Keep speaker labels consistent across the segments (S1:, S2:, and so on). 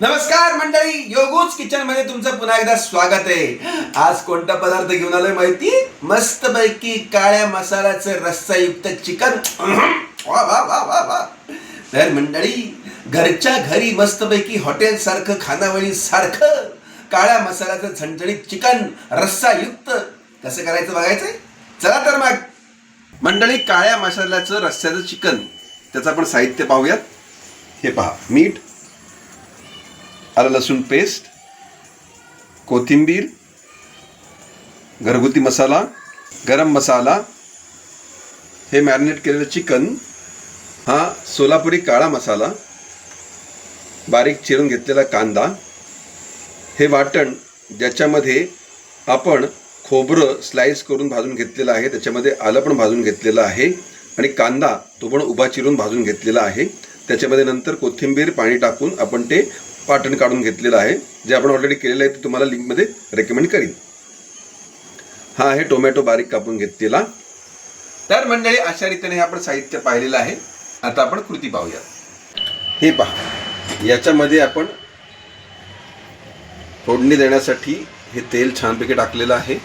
S1: नमस्कार मंडळी योगूच किचनमध्ये तुमचं पुन्हा एकदा स्वागत आहे. आज कोणता पदार्थ घेऊन आलोय माहिती? मस्त पैकी काळ्या मसाल्याचं रस्सायुक्त चिकन वा वा वा वा वा. तर मंडळी घरच्या घरी मस्त पैकी हॉटेल सारखं खानावळी सारखं काळ्या मसाल्याचं झणझणीत चिकन रस्सायुक्त. कसं करायचं बघायचंय? चला तर मग. मंडळी काळ्या मसाल्याचं रस्स्याचं चिकन त्याचं आपण साहित्य पाहूयात. हे पहा मीठ आलं लसूण पेस्ट कोथिंबीर घरगुती मसाला गरम मसाला हे मॅरिनेट केलेलं चिकन हा सोलापुरी काळा मसाला बारीक चिरून घेतलेला कांदा हे वाटण ज्याच्यामध्ये आपण खोबरं स्लाईस करून भाजून घेतलेलं आहे त्याच्यामध्ये आलं पण भाजून घेतलेलं आहे आणि कांदा तो पण उभा चिरून भाजून घेतलेला आहे. त्याच्यामध्ये नंतर कोथिंबीर पाणी टाकून आपण ते पाटण काढून घेतलेलं आहे. जे आपण ऑलरेडी केलेलं आहे ते तुम्हाला लिंकमध्ये रेकमेंड करीन. हा आहे टोमॅटो बारीक कापून घेतलेला. तर मंडळी अशा रीतीने हे आपण साहित्य पाहिलेलं आहे. आता आपण कृती पाहूया. हे पहा. याच्यामध्ये आपण फोडणी देण्यासाठी हे तेल छानपैकी टाकलेलं आहे.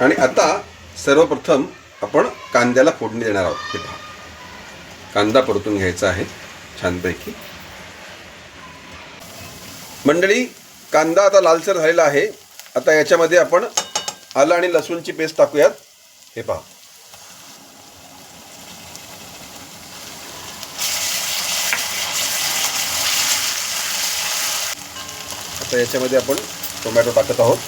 S1: आणि आता सर्वप्रथम आपण कांद्याला फोडणी देणार आहोत. हे पहा. कांदा परतून घ्यायचा आहे छानपैकी. मंडळी कांदा आता लालसर झालेला आहे. आता याच्यामध्ये आपण आलं आणि लसूणची पेस्ट टाकूयात. हे पहा. आता याच्यामध्ये आपण टोमॅटो टाकत आहोत.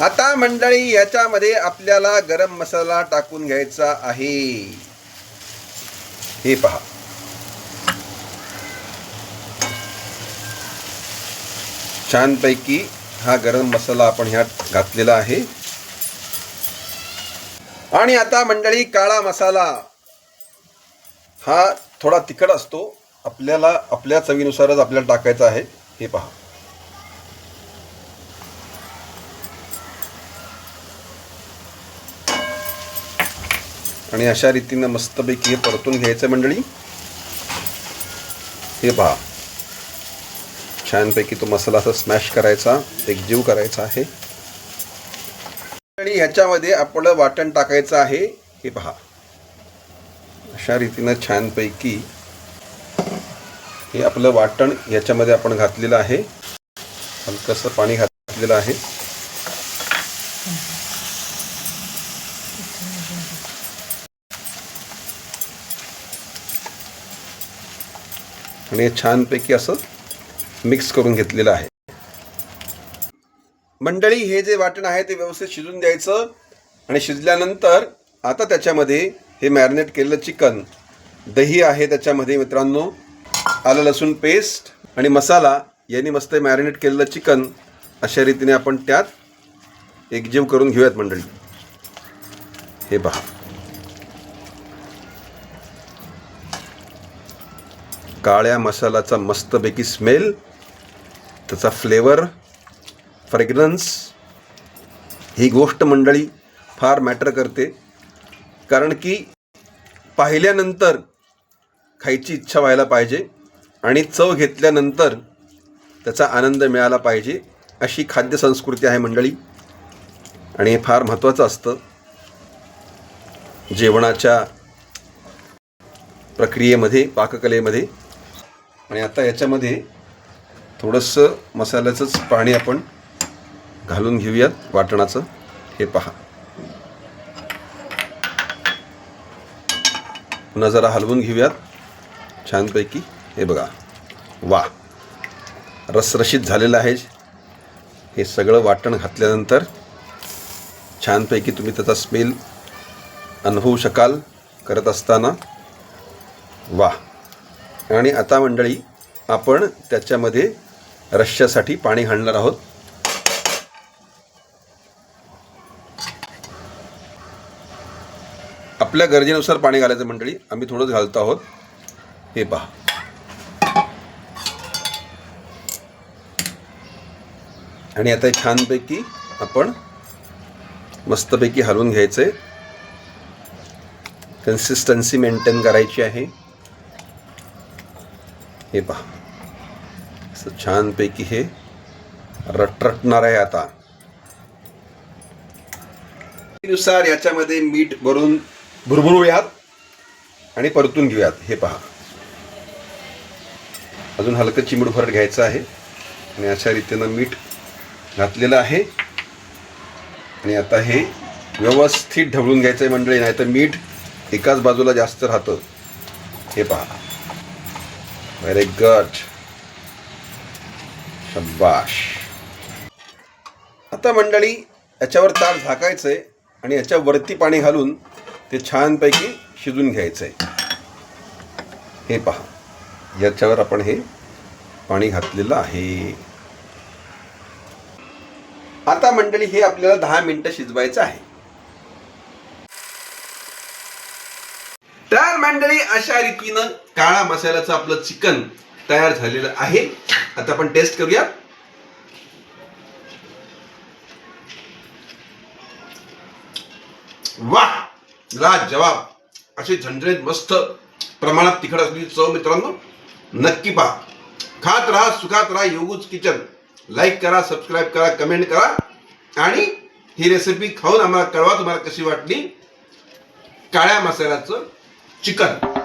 S1: आता मंडळी याच्यामध्ये आपल्याला गरम मसाला टाकून घ्यायचा आहे. हे पहा. छानपैकी हा गरम मसाला आपण ह्यात घातलेला आहे. आणि आता मंडळी काळा मसाला. हा थोडा तिखट असतो. आपल्याला आपल्या चवीनुसारच आपल्याला टाकायचा आहे. हे पहा. आणि अशा रीतीनं मस्तपैकी हे परतून घ्यायचं मंडळी. हे पहा. छानपैकी तो मसाला असा स्मॅश करायचा एकजीव करायचा आहे. आणि ह्याच्यामध्ये आपलं वाटण टाकायचं आहे. हे पहा. अशा रीतीनं छानपैकी हे आपलं वाटण याच्यामध्ये आपण घातलेलं आहे. हलकंसं पाणी घातलेलं आहे. आणि हे छानपैकी असं मिक्स करून घेतलेलं आहे. मंडळी हे जे वाटण आहे ते व्यवस्थित शिजून द्यायचं आणि शिजल्यानंतर आता त्याच्यामध्ये हे मॅरिनेट केलेलं चिकन दही आहे त्याच्यामध्ये मित्रांनो आलं लसूण पेस्ट आणि मसाला यांनी मस्त मॅरिनेट केलेलं चिकन अशा रीतीने आपण त्यात एकजीव करून घेऊयात मंडळी. हे पहा. काळ्या मसाल्याचा मस्तपैकी स्मेल त्याचा फ्लेवर फ्रेग्रन्स ही गोष्ट मंडळी फार मॅटर करते. कारण की पाहिल्यानंतर खायची इच्छा व्हायला पाहिजे आणि चव घेतल्यानंतर त्याचा आनंद मिळाला पाहिजे अशी खाद्य संस्कृती आहे मंडळी. आणि हे फार महत्त्वाचं असतं. जेवणाच्या प्रक्रियेमध्ये पाककलेमध्ये आणि आता याच्यामध्ये थोडंसं मसाल्याचंच पाणी आपण घालून घेऊयात वाटणाचं. हे पहा. पुन्हा जरा हलवून घेऊयात. छानपैकी. हे बघा. वा. रसरशीत झालेलं आहे. हे सगळं वाटण घातल्यानंतर छानपैकी तुम्ही त्याचा स्मेल अनुभवू शकाल करत असताना. वा. आणि आता मंडळी आपण त्याच्यामध्ये रश्श्यासाठी पाणी घालणार आहोत. आपल्या गरजेनुसार पाणी घालायचं मंडळी आम्ही थोडंच घालतो आहोत. हे पहा. आणि आता छानपैकी आपण मस्तपैकी हलवून घ्यायचं. आहे कन्सिस्टन्सी मेंटेन करायची आहे. हे पहा. असं छानपैकी हे रटरटणार आहे आता. नुसार याच्यामध्ये मीठ भरून भुरभुरूयात आणि परतून घेऊयात. हे पहा. अजून हलकं चिमूटभर घ्यायचं आहे. आणि अशा रीतीनं मीठ घातलेलं आहे. आणि आता हे व्यवस्थित ढवळून घ्यायचं आहे मंडळी नाही तर मीठ एकाच बाजूला जास्त राहतं. हे पहा. व्हेरी गट शब्बाश आता मंडळी याच्यावर ताट झाकायचं आहे आणि याच्यावरती पाणी घालून ते छानपैकी शिजून घ्यायचं आहे हे पहा. याच्यावर आपण हे पाणी घातलेलं आहे. आता मंडळी हे आपल्याला दहा मिनिटं शिजवायचं आहे. तर मंडळी अशा रीतीनं काळा मसाल्याचं आपलं चिकन तयार झालेलं आहे. आता आपण टेस्ट करूया. वा लाजवाब जवाब. अशी झणझणीत मस्त प्रमाणात तिखट असलेली चव मित्रांनो. नक्की पहा. खात राहा सुखात राहा योगूच किचन. लाईक करा सबस्क्राईब करा कमेंट करा. आणि ही रेसिपी खाऊन आम्हाला कळवा तुम्हाला कशी वाटली. काळ्या मसाल्याचं चिकन.